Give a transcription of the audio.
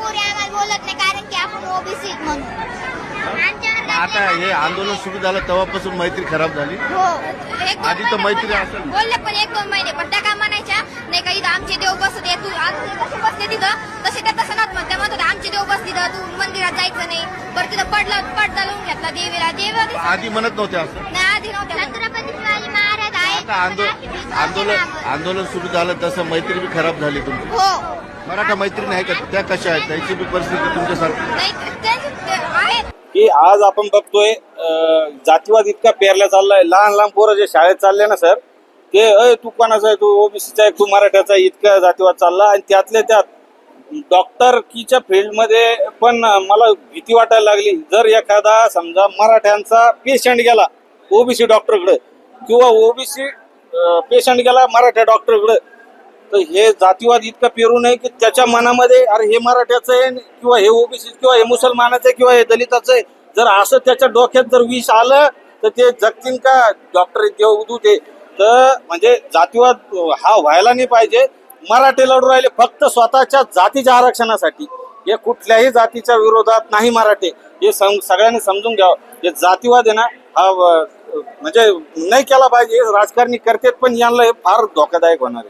पोरी आम्हाला बोलत नाही कारण की आपण ओबीसी म्हणून. आमच्या आता हे आंदोलन सुरू झालं तेव्हापासून मैत्री खराब झाली. हो. एक दोन आधी तर महिने मैत्री बोलल्या- असेल. बोलले पण एक दोन महिने पण त्या काय म्हणायच्या नाही का इथं आमचे देव बसत आहे तू कसे बसले तिथं तसे त्या तसं त्या म्हणत होत्या, आमचे देव बसले तिथं तू मंदिरात जायचं नाही. बरं तिथं पडला पडदा लावून घेतला देवीला. देवा दिसत आधी म्हणत नव्हते असं. नाही आधी नव्हत्या छत्रपती शिवाजी महाराज आता आंदोलन आंदोलन आंदोलन सुरू झालं तसं मैत्री बी खराब झाली तुमची. हो. मराठा मैत्रीण आहे का त्या कशा आहेत? त्यांची बी परिस्थिती तुमच्यासारखी. नाही त्यांचे ते आहेत. की आज आपण बघतोय अं, जातीवाद इतका पेरला चाललाय. लहान लहान पोरं जे शाळेत चालले ना सर ते अय तू कोणाचा आहे? तू ओबीसीचा आहे तू मराठ्याचा आहे इतका जातीवाद चालला. आणि त्यातल्या त्यात डॉक्टरकीच्या फील्डमध्ये पण मला भीती वाटायला लागली. जर एखादा समजा मराठ्यांचा पेशंट गेला ओबीसी डॉक्टरकडे किंवा ओबीसी पेशंट गेला मराठा डॉक्टरकडे तर हे जातीवाद इतका पेरू नये की त्याच्या मनामध्ये अरे हे मराठ्याचं आहे किंवा हे ओबीसी किंवा हे मुसलमानाचं आहे किंवा हे दलिताचं आहे जर असं त्याच्या डोक्यात जर विष आलं तर ते जगतील का? डॉक्टर देव ते तर म्हणजे जातीवाद हा व्हायला नाही पाहिजे. मराठे लढू राहिले फक्त स्वतःच्या जातीच्या आरक्षणासाठी. हे कुठल्याही जातीच्या विरोधात नाही मराठे. हे सम सगळ्यांनी समजून घ्यावं. हे जातीवाद आहे ना हा म्हणजे नाही केला पाहिजे राजकारणी करतेत पण यांना हे फार धोकादायक होणार आहे.